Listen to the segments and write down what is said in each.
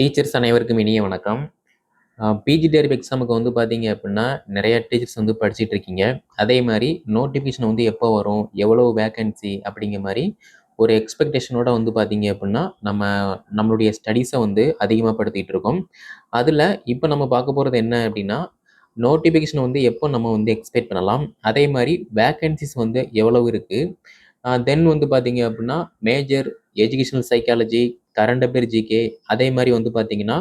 Teachers அனைவருக்கும் இனிய வணக்கம். பிஜி டேரிப் எக்ஸாமுக்கு வந்து பார்த்தீங்க அப்படின்னா நிறைய டீச்சர்ஸ் வந்து படிச்சுட்டு இருக்கீங்க. அதே மாதிரி நோட்டிஃபிகேஷன் வந்து எப்போ வரும் எவ்வளோ வேக்கன்சி அப்படிங்கிற மாதிரி ஒரு எக்ஸ்பெக்டேஷனோட வந்து பார்த்தீங்க அப்படின்னா நம்ம நம்மளுடைய ஸ்டடீஸை வந்து அதிகமாக இருக்கோம். அதில் இப்போ நம்ம பார்க்க போகிறது என்ன அப்படின்னா நோட்டிஃபிகேஷன் வந்து எப்போ நம்ம வந்து எக்ஸ்பெக்ட் பண்ணலாம் அதே மாதிரி வேக்கன்சிஸ் வந்து எவ்வளவு இருக்குது தென் வந்து பார்த்தீங்க அப்படின்னா major educational psychology current affair GK அதே மாதிரி வந்து பார்த்தீங்கன்னா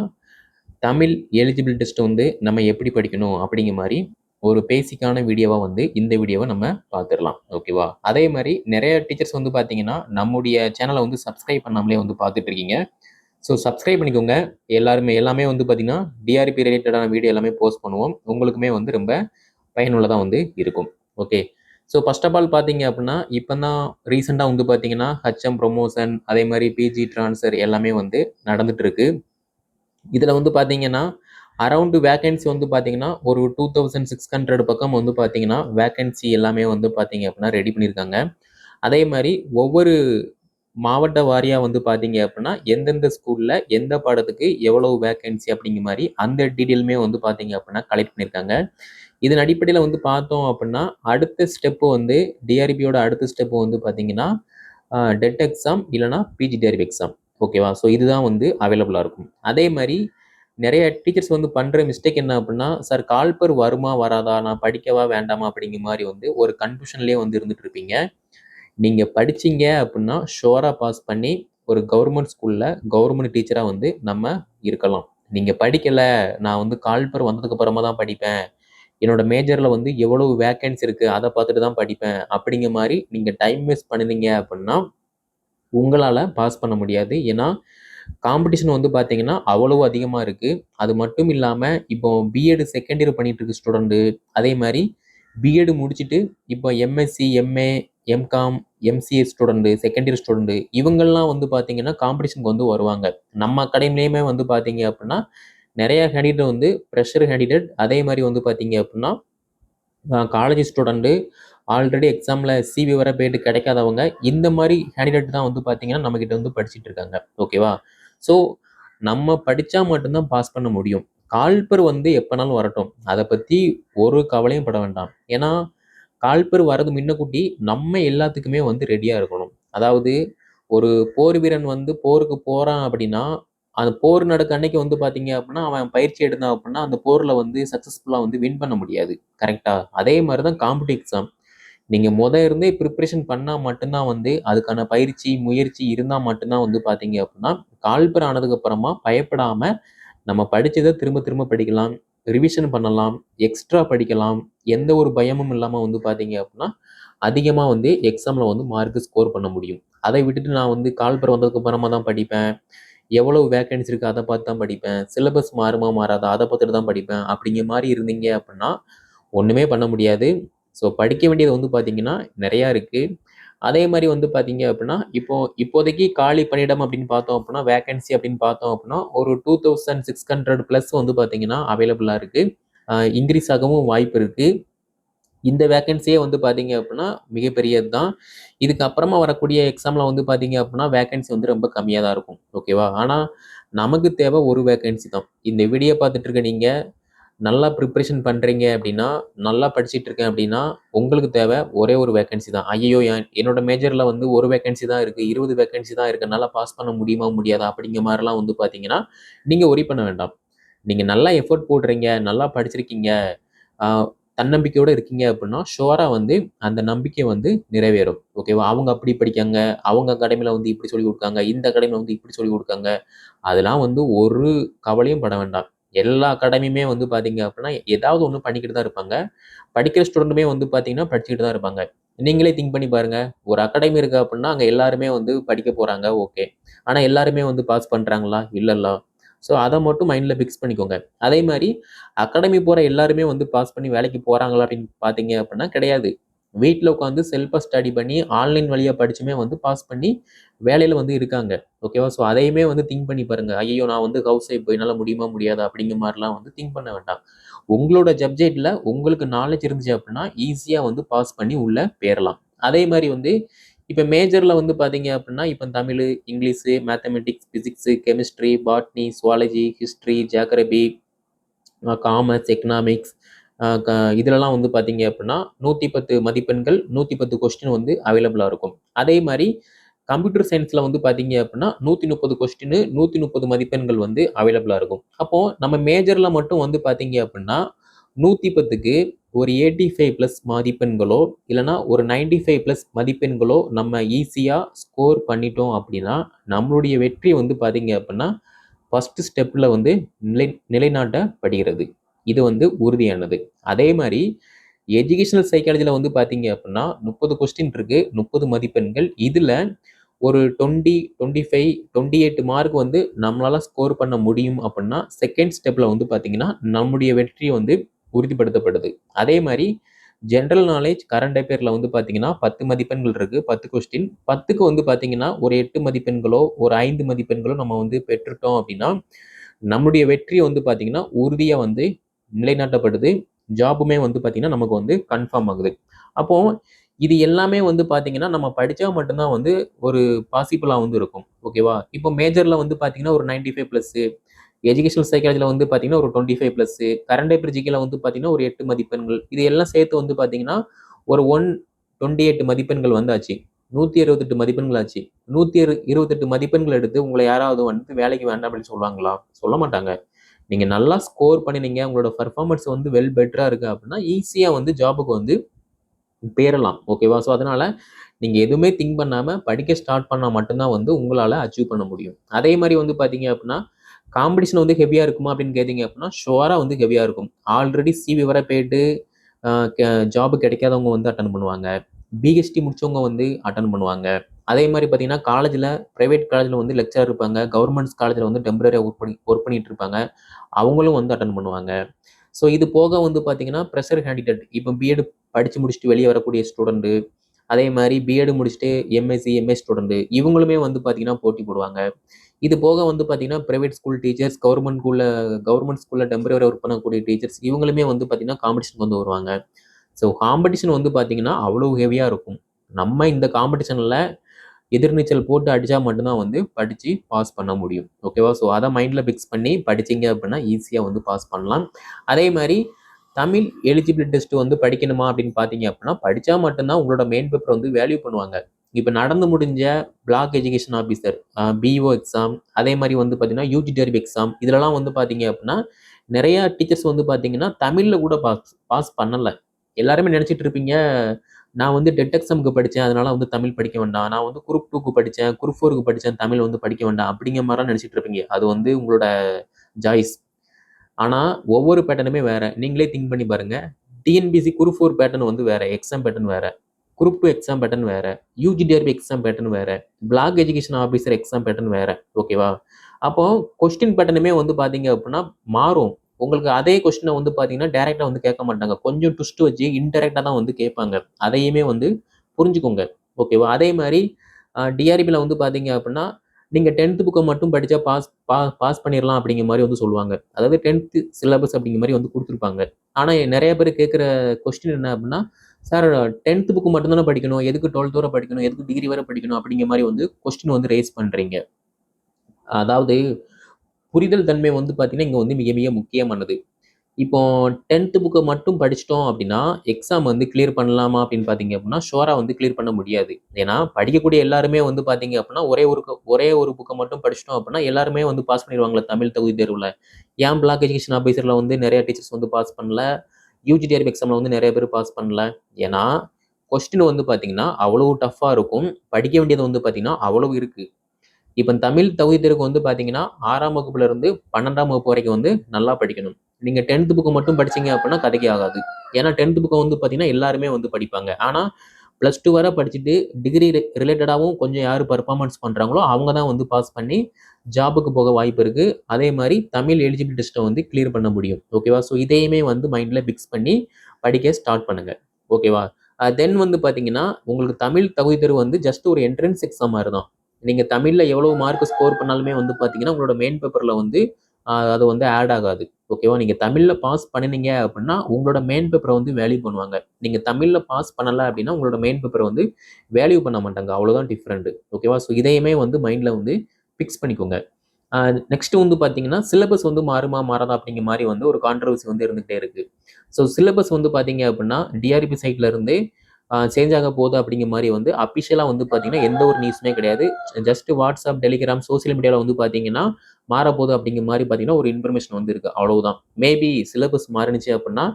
தமிழ் எலிஜிபிள் டெஸ்ட் வந்து நம்ம எப்படி படிக்கணும் அப்படிங்கிற மாதிரி ஒரு பேசிக்கான வீடியோவாக வந்து இந்த வீடியோவை நம்ம பார்த்துடலாம். ஓகேவா அதே மாதிரி நிறைய டீச்சர்ஸ் வந்து பார்த்தீங்கன்னா நம்முடைய சேனலை வந்து சப்ஸ்கிரைப் பண்ணாமலே வந்து பார்த்துட்டு இருக்கீங்க. ஸோ சப்ஸ்கிரைப் பண்ணிக்கோங்க. எல்லாருமே எல்லாமே வந்து பார்த்தீங்கன்னா டிஆர்பி ரிலேட்டடான வீடியோ எல்லாமே போஸ்ட் பண்ணுவோம். உங்களுக்குமே வந்து ரொம்ப பயனுள்ளதாக வந்து இருக்கும். Okay so first of all பார்த்தீங்க அப்படின்னா இப்போ தான் ரீசெண்டாக வந்து பார்த்தீங்கன்னா ஹச்எம் ப்ரொமோஷன் அதே மாதிரி பிஜி ட்ரான்ஸ்ஃபர் எல்லாமே வந்து நடந்துகிட்ருக்கு இதில் வந்து பார்த்தீங்கன்னா அரௌண்டு வேகன்சி வந்து பார்த்தீங்கன்னா ஒரு டூ தௌசண்ட் சிக்ஸ் ஹண்ட்ரட் பக்கம் வந்து பார்த்தீங்கன்னா வேகன்சி எல்லாமே வந்து பார்த்தீங்க அப்படின்னா ரெடி பண்ணியிருக்காங்க அதே மாதிரி ஒவ்வொரு மாவட்ட வாரியாக வந்து பார்த்தீங்க அப்படின்னா எந்தெந்த ஸ்கூலில் எந்த பாடத்துக்கு எவ்வளோ வேகன்சி அப்படிங்கிற மாதிரி அந்த டீட்டெயிலுமே வந்து பார்த்தீங்க அப்படின்னா கலெக்ட் பண்ணியிருக்காங்க இதன் அடிப்படையில் வந்து பார்த்தோம் அப்படின்னா அடுத்த ஸ்டெப்பு வந்து டிஆர்பியோட அடுத்த ஸ்டெப்பு வந்து பார்த்தீங்கன்னா டெட் எக்ஸாம் இல்லைனா பிஜி டிஆர்பி எக்ஸாம் ஓகேவா ஸோ இதுதான் வந்து அவைலபிளாக இருக்கும். அதே மாதிரி நிறைய டீச்சர்ஸ் வந்து பண்ணுற மிஸ்டேக் என்ன அப்படின்னா சார் கால்பர் வருமா வராதா? நான் படிக்கவா வேண்டாமா? அப்படிங்கிற மாதிரி வந்து ஒரு கன்ஃபியூஷன்லேயே வந்து இருந்துட்டு இருப்பீங்க. நீங்கள் படிச்சீங்க அப்படின்னா ஷோராக பாஸ் பண்ணி ஒரு கவர்மெண்ட் ஸ்கூலில் கவர்மெண்ட் டீச்சராக வந்து நம்ம இருக்கலாம். நீங்கள் படிக்கலை நான் வந்து கால்பர் வந்ததுக்கு அப்புறமா தான் படிப்பேன். என்னோட மேஜரில் வந்து எவ்வளவு வேக்கன்ஸ் இருக்குது அதை பார்த்துட்டு தான் படிப்பேன். அப்படிங்கிற மாதிரி நீங்கள் டைம் வேஸ்ட் பண்ணுறீங்க அப்படின்னா உங்களால் பாஸ் பண்ண முடியாது. ஏன்னா காம்படிஷன் வந்து பார்த்தீங்கன்னா அவ்வளவு அதிகமாக இருக்குது அது மட்டும் இல்லாமல் இப்போ பிஎட் செகண்ட் இயர் பண்ணிட்டு ஸ்டூடெண்ட்டு அதே மாதிரி பிஎட் முடிச்சுட்டு இப்போ MSc MA MCom MCA student second year student இவங்கெல்லாம் வந்து பார்த்தீங்கன்னா காம்படிஷனுக்கு வந்து வருவாங்க. நம்ம அகாடமிலேயுமே வந்து பார்த்தீங்க அப்படின்னா நிறைய கேண்டிடேட் வந்து ப்ரெஷர் கேண்டிடேட் அதே மாதிரி வந்து பார்த்தீங்க அப்படின்னா காலேஜ் ஸ்டூடெண்ட்டு ஆல்ரெடி எக்ஸாமில் சிவி வர போயிட்டு கிடைக்காதவங்க இந்த மாதிரி கேண்டிடேட் தான் வந்து பார்த்தீங்கன்னா நம்மக்கிட்ட வந்து படிச்சுட்டு இருக்காங்க. ஓகேவா ஸோ நம்ம படித்தா மட்டும்தான் பாஸ் பண்ண முடியும். கால்பர் வந்து எப்போனாலும் வரட்டும். அதை பற்றி ஒரு கவலையும் பட வேண்டாம். ஏன்னா கால்பர் வரது முன்னக்கூட்டி நம்ம எல்லாத்துக்குமே வந்து ரெடியாக இருக்கணும். அதாவது ஒரு போர் வீரன் வந்து போருக்கு போகிறான் அப்படின்னா அந்த போர் நடக்க அன்னைக்கு வந்து பார்த்தீங்க அப்படின்னா அவன் பயிற்சி எடுத்தான் அப்படின்னா அந்த போரில் வந்து சக்ஸஸ்ஃபுல்லாக வந்து வின் பண்ண முடியாது. கரெக்டாக அதே மாதிரி தான் காம்படிவ் எக்ஸாம் நீங்கள் முத இருந்தே ப்ரிப்ரேஷன் பண்ணால் மட்டும்தான் வந்து அதுக்கான பயிற்சி முயற்சி இருந்தால் மட்டும்தான் வந்து பார்த்தீங்க அப்படின்னா கால்பர் ஆனதுக்கப்புறமா பயப்படாமல் நம்ம படித்ததை திரும்ப திரும்ப படிக்கலாம் ரிவிஷன் பண்ணலாம் எக்ஸ்ட்ரா படிக்கலாம் எந்த ஒரு பயமும் இல்லாமல் வந்து பார்த்தீங்க அப்படின்னா அதிகமாக வந்து எக்ஸாமில் வந்து மார்க் ஸ்கோர் பண்ண முடியும். அதை விட்டுட்டு நான் வந்து கால்பர் வந்ததுக்கப்புறமா தான் படிப்பேன். எவ்வளவு வேக்கன்சி இருக்குது அதை பார்த்து தான் படிப்பேன். சிலபஸ் மாறுமா மாறாதா அதை பார்த்துட்டு தான் படிப்பேன். அப்படிங்கிற மாதிரி இருந்தீங்க அப்படின்னா ஒன்றுமே பண்ண முடியாது. ஸோ படிக்க வேண்டியது வந்து பார்த்தீங்கன்னா நிறையா இருக்குது அதே மாதிரி வந்து பார்த்தீங்க அப்படின்னா இப்போ இப்போதைக்கு காலி பணியிடம் அப்படின்னு பார்த்தோம் அப்படின்னா வேகன்சி அப்படின்னு பார்த்தோம் அப்படின்னா ஒரு two thousand six hundred plus வந்து பார்த்தீங்கன்னா அவைலபிளாக இருக்குது இன்க்ரீஸ் ஆகவும் வாய்ப்பு இருக்குது இந்த வேகன்சியே வந்து பார்த்தீங்க அப்படின்னா மிகப்பெரியது தான் இதுக்கு அப்புறமா வரக்கூடிய எக்ஸாமில் வந்து பார்த்தீங்க அப்படின்னா வேகன்சி வந்து ரொம்ப கம்மியாக தான் இருக்கும் ஓகேவா ஆனால் நமக்கு தேவை ஒரு வேகன்சி தான். இந்த வீடியோ பார்த்துட்டு இருக்க நீங்கள் நல்லா ப்ரிப்ரேஷன் பண்ணுறீங்க அப்படின்னா நல்லா படிச்சுட்டு இருக்கேன் அப்படின்னா உங்களுக்கு தேவை ஒரே ஒரு வேகன்சி தான். ஐயோ என்னோட மேஜரில் வந்து ஒரு வேகன்சி தான் இருக்குது இருபது வேகன்சி தான் இருக்குது நல்லா பாஸ் பண்ண முடியுமா முடியாதா அப்படிங்கிற மாதிரிலாம் வந்து பார்த்தீங்கன்னா நீங்கள் ஒரி பண்ண வேண்டாம். நீங்கள் நல்லா எஃபர்ட் போடுறீங்க நல்லா படிச்சிருக்கீங்க தன்னம்பிக்கையோடு இருக்கீங்க அப்படின்னா ஷோராக வந்து அந்த நம்பிக்கை வந்து நிறைவேறும். ஓகேவா அவங்க அப்படி படிக்காங்க அவங்க அகாடமியில் வந்து இப்படி சொல்லி கொடுக்காங்க இந்த அகாடமியில் வந்து இப்படி சொல்லி கொடுக்காங்க. அதெல்லாம் வந்து ஒரு கவலையும் பட வேண்டாம். எல்லா அகாடமியுமே வந்து பார்த்தீங்க அப்படின்னா ஏதாவது ஒன்று பண்ணிக்கிட்டு தான் இருப்பாங்க. படிக்கிற ஸ்டூடெண்ட்டுமே வந்து பார்த்தீங்கன்னா படிச்சுக்கிட்டு தான் இருப்பாங்க. நீங்களே திங்க் பண்ணி பாருங்கள் ஒரு அகாடமி இருக்குது அப்படின்னா அங்கே எல்லாருமே வந்து படிக்க போகிறாங்க ஓகே ஆனால் எல்லாருமே வந்து பாஸ் பண்ணுறாங்களா இல்லைல்ல. ஸோ அதை மட்டும் மைண்டில் ஃபிக்ஸ் பண்ணிக்கோங்க. அதே மாதிரி அகாடமி போகிற எல்லாருமே வந்து பாஸ் பண்ணி வேலைக்கு போகிறாங்களா அப்படின்னு பார்த்தீங்க அப்படின்னா கிடையாது. வீட்டில் உட்காந்து செல்ஃபாக ஸ்டடி பண்ணி ஆன்லைன் வழியாக படிச்சுமே வந்து பாஸ் பண்ணி வேலையில் வந்து இருக்காங்க. ஓகேவா ஸோ அதையுமே வந்து திங்க் பண்ணி பாருங்கள் ஐயோ நான் வந்து ஹவுஸ் ஒய்ஃப் என்னால் முடியுமா முடியாதா அப்படிங்கிற மாதிரிலாம் வந்து திங்க் பண்ண வேண்டாம். உங்களோட சப்ஜெக்டில் உங்களுக்கு நாலேஜ் இருந்துச்சு அப்படின்னா ஈஸியாக வந்து பாஸ் பண்ணி உள்ளே பேரலாம் அதே மாதிரி வந்து இப்போ மேஜரில் வந்து பார்த்தீங்க அப்படின்னா இப்போ Tamil English mathematics physics chemistry botany zoology history geography commerce economics இதிலலாம் வந்து பார்த்தீங்க அப்படின்னா நூற்றி பத்து மதிப்பெண்கள் நூற்றி பத்து கொஸ்டின் வந்து அவைலபிளாக இருக்கும். அதே மாதிரி கம்ப்யூட்டர் சயின்ஸில் வந்து பார்த்தீங்க அப்படின்னா நூற்றி முப்பது கொஸ்டின் நூற்றி முப்பது மதிப்பெண்கள் வந்து அவைலபிளாக இருக்கும். அப்போது நம்ம மேஜரில் மட்டும் வந்து பார்த்தீங்க அப்படின்னா நூற்றி பத்துக்கு ஒரு எயிட்டி ஃபைவ் ப்ளஸ் மதிப்பெண்களோ இல்லைனா ஒரு நைன்டி ஃபைவ் ப்ளஸ் மதிப்பெண்களோ நம்ம ஈஸியாக ஸ்கோர் பண்ணிட்டோம் அப்படின்னா நம்மளுடைய வெற்றி வந்து பார்த்தீங்க அப்படின்னா ஃபஸ்ட்டு ஸ்டெப்பில் வந்து நிலை நிலைநாட்டப்படுகிறது. இது வந்து உறுதியானது. அதே மாதிரி எஜுகேஷனல் சைக்காலஜியில் வந்து பார்த்தீங்க அப்படின்னா முப்பது கொஸ்டின் இருக்குது முப்பது மதிப்பெண்கள். இதில் ஒரு twenty twenty five twenty eight mark வந்து நம்மளால் ஸ்கோர் பண்ண முடியும் அப்படின்னா செகண்ட் ஸ்டெப்பில் வந்து பார்த்திங்கன்னா நம்முடைய வெற்றி வந்து உறுதிப்படுத்தப்படுது. அதே மாதிரி ஜென்ரல் நாலேஜ் கரண்ட் அஃபேரில் வந்து பார்த்தீங்கன்னா பத்து மதிப்பெண்கள் இருக்குது பத்து கொஸ்டின் பத்துக்கு வந்து பார்த்தீங்கன்னா ஒரு எட்டு மதிப்பெண்களோ ஒரு ஐந்து மதிப்பெண்களோ நம்ம வந்து பெற்றுட்டோம் அப்படின்னா நம்முடைய வெற்றி வந்து பார்த்தீங்கன்னா உறுதியாக வந்து நிலைநாட்டப்படுது. ஜாபுமே வந்து பார்த்தீங்கன்னா நமக்கு வந்து கன்ஃபார்ம் ஆகுது. அப்போது இது எல்லாமே வந்து பார்த்தீங்கன்னா நம்ம படித்தா மட்டும்தான் வந்து ஒரு பாசிபிளாக வந்து இருக்கும். ஓகேவா இப்போ மேஜரில் வந்து பார்த்தீங்கன்னா ஒரு நைன்டி ஃபைவ் ப்ளஸ்ஸு எஜுகேஷனல் சைக்காலஜியில் வந்து பார்த்தீங்கன்னா ஒரு twenty five plus current paper ஜிக்கில் வந்து பார்த்தீங்கன்னா ஒரு எட்டு மதிப்பெண்கள். இது எல்லாம் சேர்த்து வந்து பார்த்தீங்கன்னா ஒரு ஒன் டுவெண்ட்டி எட்டு மதிப்பெண்கள் வந்தாச்சு. நூற்றி இருபத்தெட்டு மதிப்பெண்கள் ஆச்சு. நூற்றி இரு இருபத்தெட்டு மதிப்பெண்கள் எடுத்து உங்களை யாராவது வந்து வேலைக்கு வேண்டாம் அப்படின்னு சொல்லுவாங்களா? சொல்ல மாட்டாங்க. நீங்கள் நல்லா ஸ்கோர் பண்ணினீங்க உங்களோட பர்ஃபார்மன்ஸ் வந்து வெல் பெட்டராக இருக்குது அப்படின்னா ஈஸியாக வந்து ஜாபுக்கு வந்து பேரலாம் ஓகேவா ஸோ அதனால் நீங்கள் எதுவுமே திங்க் பண்ணாமல் படிக்க ஸ்டார்ட் பண்ணால் மட்டும்தான் வந்து உங்களால் அச்சீவ் பண்ண முடியும். அதே மாதிரி வந்து பார்த்தீங்க அப்படின்னா காம்படிஷன் வந்து ஹெவியாக இருக்குமா அப்படின்னு கேட்டிங்க அப்படின்னா ஷுவராக வந்து ஹெவியாக இருக்கும். ஆல்ரெடி சிவி வர போயிட்டு ஜாபு கிடைக்காதவங்க வந்து அட்டன் பண்ணுவாங்க. பிஹெச்டி முடிச்சவங்க வந்து அட்டன் பண்ணுவாங்க. அதே மாதிரி பார்த்தீங்கன்னா காலேஜில் ப்ரைவேட் காலேஜில் வந்து லெக்சர் இருப்பாங்க. கவர்மெண்ட்ஸ் காலேஜில் வந்து டெம்பரரியாக ஒர்க் பண்ணி ஒர்க் பண்ணிட்டு இருப்பாங்க. அவங்களும் வந்து அட்டன் பண்ணுவாங்க. ஸோ இது போக வந்து பார்த்தீங்கன்னா ப்ரெஷர் கேண்டிடேட் இப்போ பிஎட் படித்து முடிச்சுட்டு வெளியே வரக்கூடிய ஸ்டூடெண்ட்டு அதே மாதிரி பிஎட் முடிச்சுட்டு எம்எஸ்சி எம்எஸ் ஸ்டூடெண்ட்டு இவங்களுமே வந்து பார்த்தீங்கன்னா போட்டி போடுவாங்க. இது போக வந்து பார்த்தீங்கன்னா ப்ரைவேட் ஸ்கூல் டீச்சர்ஸ் கவர்மெண்ட் ஸ்கூலில் கவர்மெண்ட் ஸ்கூலில் டெம்பரவரி ஒர்க் பண்ணக்கூடிய டீச்சர்ஸ் இவங்களுமே வந்து பார்த்தீங்கன்னா காம்படிஷன் வந்து வருவாங்க. ஸோ காம்படிஷன் வந்து பார்த்தீங்கன்னா அவ்வளோ ஹெவியாக இருக்கும். நம்ம இந்த காம்படிஷனில் எதிர்நீச்சல் போட்டு அடித்தா மட்டும்தான் வந்து படித்து பாஸ் பண்ண முடியும். ஓகேவா ஸோ அதை மைண்டில் ஃபிக்ஸ் பண்ணி படிச்சிங்க அப்படின்னா ஈஸியாக வந்து பாஸ் பண்ணலாம். அதே மாதிரி தமிழ் எலிஜிபிலிட்டி டெஸ்ட் வந்து படிக்கணுமா அப்படின்னு பார்த்தீங்க அப்படின்னா படித்தா மட்டும்தான் உங்களோட மெயின் பேப்பர் வந்து வேல்யூ பண்ணுவாங்க. இப்போ நடந்து முடிஞ்ச block education officer BEO exam அதே மாதிரி வந்து பார்த்தீங்கன்னா யூஜி டெரிப் எக்ஸாம் இதிலலாம் வந்து பார்த்தீங்க அப்படின்னா நிறையா டீச்சர்ஸ் வந்து பார்த்தீங்கன்னா தமிழில் கூட பாஸ் பாஸ் பண்ணலை. எல்லாருமே நினச்சிட்டு இருப்பீங்க நான் வந்து டெட் எக்ஸாமுக்கு படித்தேன் அதனால வந்து தமிழ் படிக்க வேண்டாம். நான் வந்து குரூப் டூக்கு படித்தேன் குரூப் ஃபோருக்கு படித்தேன் தமிழ் வந்து படிக்க வேண்டாம் அப்படிங்கிற மாதிரிலாம் நினச்சிட்டு இருப்பீங்க. அது வந்து உங்களோட ஜாய்ஸ் ஆனால் ஒவ்வொரு பேட்டர்னுமே வேறு. நீங்களே திங்க் பண்ணி பாருங்கள் டிஎன்பிசி குரூப் ஃபோர் பேட்டர்ன் வந்து வேறு எக்ஸாம் பேட்டர்ன் வேறு. குரூப் டூ எக்ஸாம் பேட்டர்ன் வேறு. யூஜிடிஆர்பி எக்ஸாம் பேட்டர்ன் வேறு. Block education officer exam pattern வேறு. ஓகேவா அப்போ கொஸ்டின் பேட்டர்னுமே வந்து பார்த்தீங்க அப்படின்னா மாறும். உங்களுக்கு அதே கொஸ்டினை வந்து பார்த்தீங்கன்னா டேரெக்டாக வந்து கேட்க மாட்டாங்க. கொஞ்சம் ட்விஸ்ட் வச்சு இன்டெரக்டாக தான் வந்து கேட்பாங்க. அதையுமே வந்து புரிஞ்சுக்கோங்க. ஓகேவா அதே மாதிரி டிஆர்பியில் வந்து பார்த்தீங்க அப்படின்னா நீங்கள் டென்த்து புக்கை மட்டும் படித்தா பாஸ் பா பாஸ் பண்ணிடலாம் அப்படிங்கிற மாதிரி வந்து சொல்லுவாங்க. அதாவது டென்த்து சிலபஸ் அப்படிங்கிற மாதிரி வந்து கொடுத்துருப்பாங்க. ஆனால் நிறைய பேர் கேட்குற கொஸ்டின் என்ன அப்படின்னா சார் டென்த்து புக்கு மட்டும்தானே படிக்கணும்? எதுக்கு டுவெல்த் வரை படிக்கணும்? எதுக்கு டிகிரி வரை படிக்கணும்? அப்படிங்கிற மாதிரி வந்து கொஸ்டின் வந்து ரேஸ் பண்ணுறீங்க அதாவது புரிதல் தன்மை வந்து பார்த்திங்கன்னா இங்கே வந்து மிக மிக முக்கியமானது. இப்போ டென்த்து புக்கை மட்டும் படிச்சிட்டோம் அப்படின்னா எக்ஸாம் வந்து கிளியர் பண்ணலாமா அப்படின்னு பார்த்தீங்க அப்படின்னா ஷோராக வந்து கிளியர் பண்ண முடியாது. ஏன்னா படிக்கக்கூடிய எல்லாருமே வந்து பார்த்தீங்க அப்படின்னா ஒரே ஒரு ஒரே ஒரு புக்கை மட்டும் படிச்சிட்டோம் அப்படின்னா எல்லாருமே வந்து பாஸ் பண்ணிடுவாங்களே தமிழ் தகுதி தேர்வில். ஏன் பிளாக் எஜுகேஷன் ஆஃபீஸரில் வந்து நிறைய டீச்சர்ஸ் வந்து பாஸ் பண்ணல? யூஜிடிஆர்பி எக்ஸாமில் வந்து நிறைய பேர் பாஸ் பண்ணல. ஏன்னா கொஸ்டின் வந்து பார்த்தீங்கன்னா அவ்வளோ டஃப்பாக இருக்கும். படிக்க வேண்டியது வந்து பார்த்தீங்கன்னா அவ்வளோ இருக்குது இப்போ தமிழ் தகுதி தேர்வுக்கு வந்து பார்த்தீங்கன்னா ஆறாம் வகுப்புலேருந்து பன்னெண்டாம் வகுப்பு வரைக்கும் வந்து நல்லா படிக்கணும். நீங்கள் டென்த்து புக்கு மட்டும் படிச்சீங்க அப்படின்னா கதைக்கு ஆகாது. ஏன்னா டென்த்து புக்கை வந்து பார்த்தீங்கன்னா எல்லாருமே வந்து படிப்பாங்க. ஆனால் ப்ளஸ் டூ வரை படிச்சுட்டு டிகிரி ரிலேட்டடாகவும் கொஞ்சம் யார் பர்ஃபார்மன்ஸ் பண்ணுறாங்களோ அவங்க தான் வந்து பாஸ் பண்ணி ஜாபுக்கு போக வாய்ப்பு இருக்குது அதே மாதிரி தமிழ் எலிஜிபிள் டெஸ்ட்டை வந்து கிளியர் பண்ண முடியும். ஓகேவா ஸோ இதையுமே வந்து மைண்டில் ஃபிக்ஸ் பண்ணி படிக்க ஸ்டார்ட் பண்ணுங்கள் ஓகேவா தென் வந்து பார்த்தீங்கன்னா உங்களுக்கு தமிழ் தகுதி தேர்வு வந்து ஜஸ்ட் ஒரு என்ட்ரன்ஸ் எக்ஸாம் மாதிரி தான் நீங்கள் தமிழில் எவ்வளோ மார்க் ஸ்கோர் பண்ணாலுமே வந்து பார்த்தீங்கன்னா உங்களோட மெயின் பேப்பரில் வந்து அது வந்து ஆட் ஆகாது. ஓகேவா நீங்கள் தமிழில் பாஸ் பண்ணினீங்க அப்படின்னா உங்களோட மெயின் பேப்பரை வந்து வேல்யூ பண்ணுவாங்க. நீங்கள் தமிழில் பாஸ் பண்ணலை அப்படின்னா உங்களோட மெயின் பேப்பரை வந்து வேல்யூ பண்ண மாட்டாங்க. அவ்வளோதான் டிஃப்ரெண்ட்டு ஓகேவா ஸோ இதையுமே வந்து மைண்டில் வந்து ஃபிக்ஸ் பண்ணிக்கோங்க. நெக்ஸ்ட் வந்து பார்த்தீங்கன்னா சிலபஸ் வந்து மாறுமா மாறாதா அப்படிங்கிற மாதிரி வந்து ஒரு கான்ட்ரவர்சி வந்து இருந்துகிட்டே இருக்குது ஸோ சிலபஸ் வந்து பார்த்தீங்க அப்படின்னா டிஆர்பி சைட்லேருந்தே சேஞ்ச் ஆக போகுது அப்படிங்கிற மாதிரி வந்து அஃபிஷியலாக வந்து பார்த்தீங்கன்னா எந்த ஒரு நியூஸுமே கிடையாது. ஜஸ்ட் வாட்ஸ்அப் டெலிகிராம் சோசியல் மீடியாவில் வந்து பார்த்தீங்கன்னா மாறப்போகுது அப்படிங்கிற மாதிரி பார்த்தீங்கன்னா ஒரு இன்ஃபர்மேஷன் வந்து இருக்குது அவ்வளவுதான். மேபி சிலபஸ் மாறினுச்சு அப்படின்னா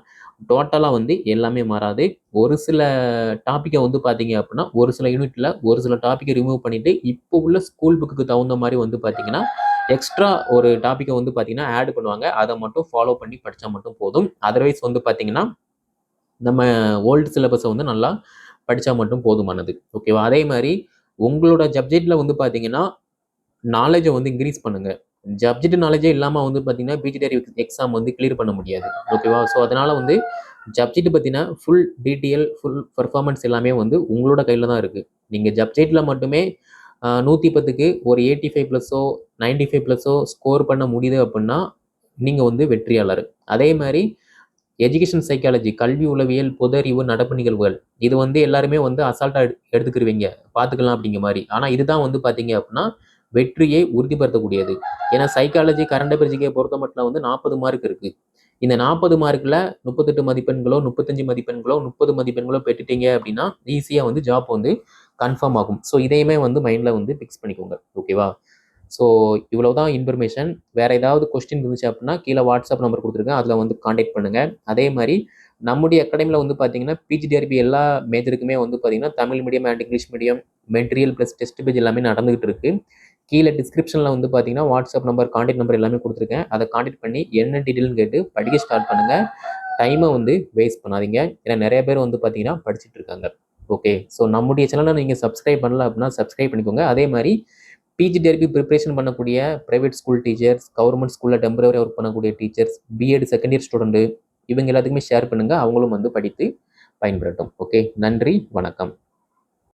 டோட்டலாக வந்து எல்லாமே மாறாது. ஒரு சில டாப்பிக்கை வந்து பார்த்தீங்க அப்படின்னா ஒரு சில யூனிட்டில் ஒரு சில டாப்பிக்கை ரிமூவ் பண்ணிவிட்டு இப்போ உள்ள ஸ்கூல் புக்குக்கு தகுந்த மாதிரி வந்து பார்த்தீங்கன்னா எக்ஸ்ட்ரா ஒரு டாப்பிக்கை வந்து பார்த்தீங்கன்னா ஆட் பண்ணுவாங்க. அதை மட்டும் ஃபாலோ பண்ணி படித்தா மட்டும் போதும். அதர்வைஸ் வந்து பார்த்தீங்கன்னா நம்ம ஓல்டு சிலபஸை வந்து நல்லா படித்தா மட்டும் போதுமானது. ஓகேவா அதே மாதிரி உங்களோட சப்ஜெக்டில் வந்து பார்த்தீங்கன்னா நாலேஜை வந்து இன்க்ரீஸ் பண்ணுங்கள் சப்ஜெக்ட் நாலேஜே இல்லாமல் வந்து பார்த்தீங்கன்னா பிஜிடிஆர் எக்ஸாம் வந்து கிளியர் பண்ண முடியாது. ஓகேவா ஸோ அதனால் வந்து ஜப்ஜெட் பார்த்தீங்கன்னா ஃபுல் டீட்டெயில் ஃபுல் பர்ஃபார்மன்ஸ் எல்லாமே வந்து உங்களோட கையில் தான் இருக்குது நீங்கள் ஜப்ஜெட்டில் மட்டுமே நூற்றி பத்துக்கு ஒரு எயிட்டி ஃபைவ் ப்ளஸ்ஸோ நைன்டி ஃபைவ் ப்ளஸ்ஸோ ஸ்கோர் பண்ண முடியுது அப்படின்னா நீங்கள் வந்து வெற்றியாளர். அதே மாதிரி எஜுகேஷன் சைக்காலஜி கல்வி உளவியல் பொதறிவு நடப்பு நிகழ்வுகள் இது வந்து எல்லாருமே வந்து அசால்ட்டாக எடுத்துக்கிருவீங்க. பார்த்துக்கலாம் அப்படிங்கிற மாதிரி. ஆனால் இதுதான் வந்து பார்த்தீங்க அப்படின்னா வெற்றியை உறுதிப்படுத்தக்கூடியது. ஏன்னா சைக்காலஜி கரண்ட் அஃபேர்ஸிக்கை பொறுத்த மட்டும் வந்து நாற்பது மார்க் இருக்குது இந்த நாற்பது மார்க்கில் முப்பத்தெட்டு மதிப்பெண்களோ முப்பத்தஞ்சு மதிப்பெண்களோ முப்பது மதிப்பெண்களோ பெற்றுட்டீங்க அப்படின்னா ஈஸியாக வந்து ஜாப் வந்து கன்ஃபார்ம் ஆகும். ஸோ இதையுமே வந்து மைண்டில் வந்து ஃபிக்ஸ் பண்ணிக்கோங்க. ஓகேவா ஸோ இவ்வளோ தான் இன்ஃபர்மேஷன் வேறு ஏதாவது கொஸ்டின் இருந்துச்சு அப்படின்னா கீழே வாட்ஸ்அப் நம்பர் கொடுத்துருக்கேன் அதில் வந்து காண்டாக்ட் பண்ணுங்கள் அதே மாதிரி நம்முடைய அகாடமியில் வந்து பார்த்தீங்கன்னா பிஜிடிஆர்பி எல்லா மேஜருக்குமே வந்து பார்த்தீங்கன்னா Tamil medium and English medium material plus test page எல்லாமே நடந்துகிட்டு இருக்குது கீழே டிஸ்கிரிப்ஷனில் வந்து பார்த்தீங்கன்னா வாட்ஸ்அப் நம்பர் காண்டாக்ட் நம்பர் எல்லாமே கொடுத்துருக்கேன். அதை காண்டாக்ட் பண்ணி என்ன டீட்டெயில்னு கேட்டு படிக்க ஸ்டார்ட் பண்ணுங்கள் டைமை வந்து வேஸ்ட் பண்ணாதீங்க. ஏன்னா நிறைய பேர் வந்து பார்த்தீங்கன்னா படிச்சுட்டு இருக்காங்க. ஓகே ஸோ நம்முடைய சேனலை நீங்கள் சப்ஸ்கிரைப் பண்ணல அப்படின்னா சப்ஸ்கிரைப் பண்ணிக்கோங்க. அதே மாதிரி பிஜிடிஆர்பி ப்ரிப்பரேஷன் பண்ணக்கூடிய ப்ரைவேட் ஸ்கூல் டீச்சர்ஸ் கவர்மெண்ட் ஸ்கூலில் டெம்பரவரி ஒர்க் பண்ணக்கூடிய teachers BEd second year student இவங்க எல்லாத்துக்குமே ஷேர் பண்ணுங்கள் அவங்களும் வந்து படித்து பயன்பெறட்டும். ஓகே நன்றி வணக்கம்.